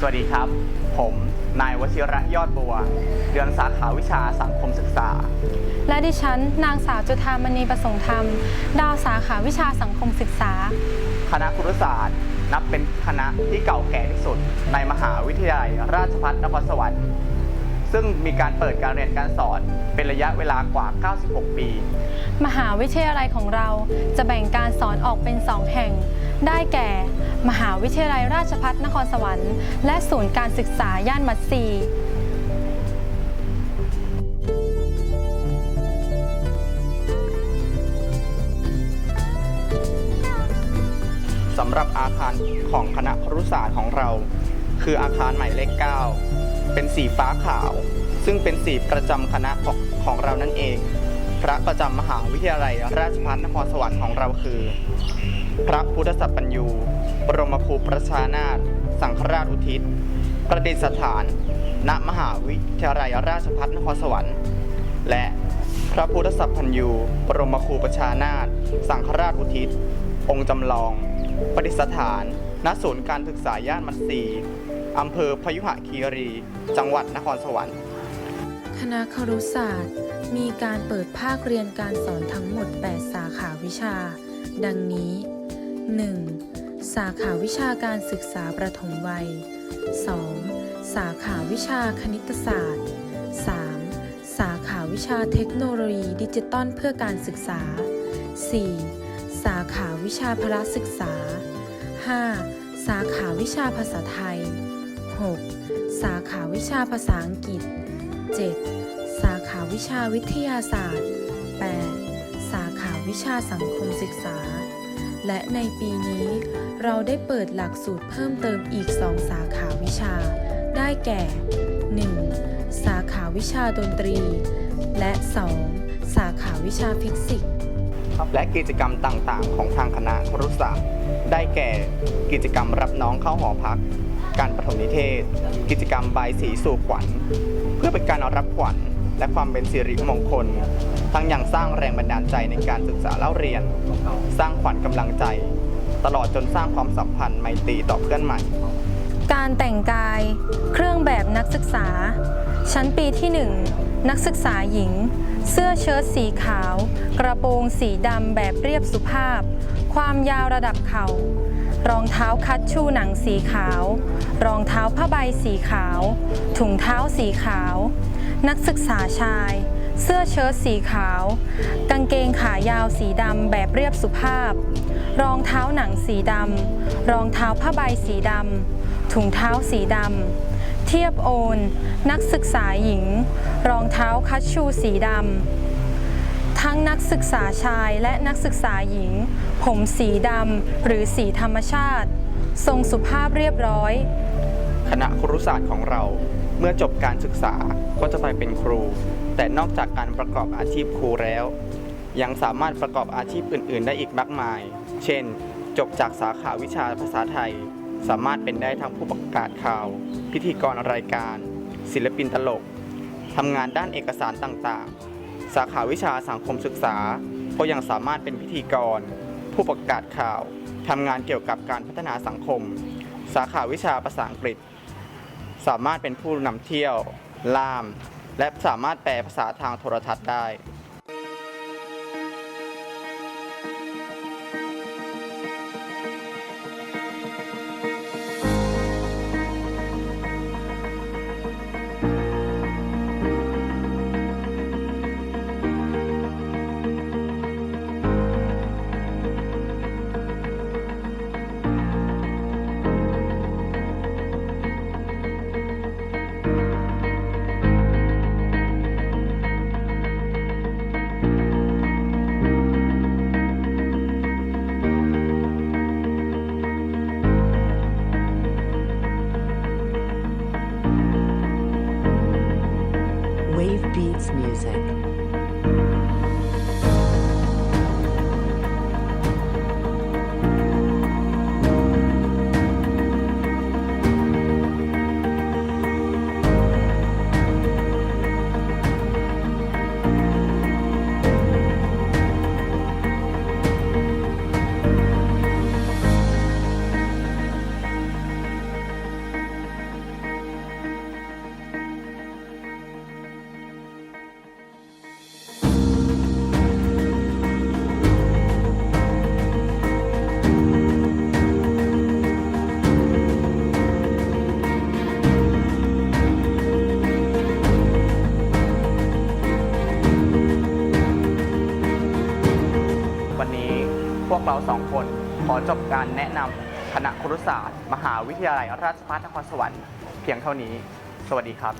สวัสดีครับ ผมนายวชิระยอดบัวเรียนสาขาวิชาสังคมศึกษา และดิฉันนางสาวจุธามณีประสงค์ธรรม ดาวสาขาวิชาสังคมศึกษา คณะครุศาสตร์ นับเป็นคณะที่เก่าแก่ที่สุด ในมหาวิทยาลัยราชภัฏนครสวรรค์ ซึ่งมีการเปิดการเรียนการสอนเป็นระยะเวลากว่า 96 ปี มหาวิทยาลัยของเราจะแบ่งการสอนออกเป็น2แห่ง ได้แก่ มหาวิทยาลัยราชภัฏนครสวรรค์ และศูนย์การศึกษาย่านมัตซีสำหรับอาคารของคณะครุศาสตร์ของเรา คืออาคารหมายเลข 9 เป็นสีฟ้าขาว ซึ่งเป็นสีประจำคณะของของเรานั่นเอง พระประจำมหาวิทยาลัยราชภัฏนครสวรรค์ของเราคือ พระพุทธสัพพัญญู บรมครูประชานาถสังฆราชอุทิศ ประดิษฐาน ณมหาวิทยาลัยราชภัฏนครสวรรค์ และพระพุทธสัพพัญญู บรมครูประชานาถสังฆราชอุทิศ องค์จำลอง ประดิษฐาน ณศูนย์การศึกษาย่านมัตสีอำเภอพยุหคีรี จังหวัดนครสวรรค์ คณะครุศาสตร์ มีการเปิดภาคเรียนการสอนทั้งหมด 8 สาขาวิชา ดังนี้ 1. สาขาวิชาการศึกษาประถมวัย 2. สาขาวิชาคณิตศาสตร์ 3. สาขาวิชาเทคโนโลยีดิจิตอลเพื่อการศึกษา 4. สาขาวิชาพละศึกษา 5. สาขาวิชาภาษาไทย 6. สาขาวิชาภาษาอังกฤษ 7. สาขาวิชาวิทยาศาสตร์ 8. สาขาวิชาสังคมศึกษา และในปีนี้ เราได้เปิดหลักสูตรเพิ่มเติมอีก 2 สาขาวิชา ได้แก่ 1. สาขาวิชาดนตรี และ 2. สาขาวิชาฟิสิกส์และกิจกรรมต่างๆ ของทางคณะครุศาสตร์ได้แก่กิจกรรมรับน้องเข้าหอพัก การประถมนิเทศ กิจกรรมใบสีสู่ขวัญ เพื่อเป็นการรับขวัญและความเป็นสิริมงคล ทั้งยังสร้างแรงบันดาลใจในการศึกษาเล่าเรียน สร้างขวัญกำลังใจ ตลอดจนสร้างความสัมพันธ์ไมตรีต่อเพื่อนใหม่ การแต่งกาย เครื่องแบบนักศึกษา ชั้นปีที่ 1 นักศึกษาหญิง เสื้อเชิ้ตสีขาว กระโปรงสีดำแบบเรียบสุภาพ ความยาวระดับเข่า รองเท้าคัดชูหนังสีขาว รองเท้าผ้าใบสีขาว ถุงเท้าสีขาว นักศึกษาชาย เสื้อเชิ้ตสีขาว กางเกงขายาวสีดำแบบเรียบสุภาพ รองเท้าหนังสีดำรองเท้าผ้าใบสีดำถุงเท้าสีดำเทียบโอน นักศึกษาหญิง รองเท้าคัชชูสีดำทั้งนักศึกษาชายและนักศึกษาหญิง ผมสีดำหรือสีธรรมชาติ ทรงสุภาพเรียบร้อย คณะครุศาสตร์ของเรา เมื่อจบการศึกษาก็จะไปเป็นครู แต่นอกจากการประกอบอาชีพครูแล้ว ยังสามารถประกอบอาชีพอื่น ๆ ได้อีกมากมาย เช่น จบจากสาขาวิชาภาษาไทย สามารถเป็นได้ทั้งผู้ประกาศข่าว พิธีกรรายการ ศิลปินตลกทำงานด้านเอกสารต่าง ๆ สาขาวิชาสังคมศึกษา ก็ยังสามารถเป็นพิธีกร ผู้ประกาศข่าวทำงานเกี่ยวกับการพัฒนาสังคม สาขาวิชาภาษาอังกฤษ สามารถเป็นผู้นำเที่ยว ล่าม และสามารถแปลภาษาทางโทรทัศน์ได้ music. พวกเราสองคนขอจบการแนะนำคณะครุศาสตร์ มหาวิทยาลัยราชภัฏนครสวรรค์เพียงเท่านี้ สวัสดีครับ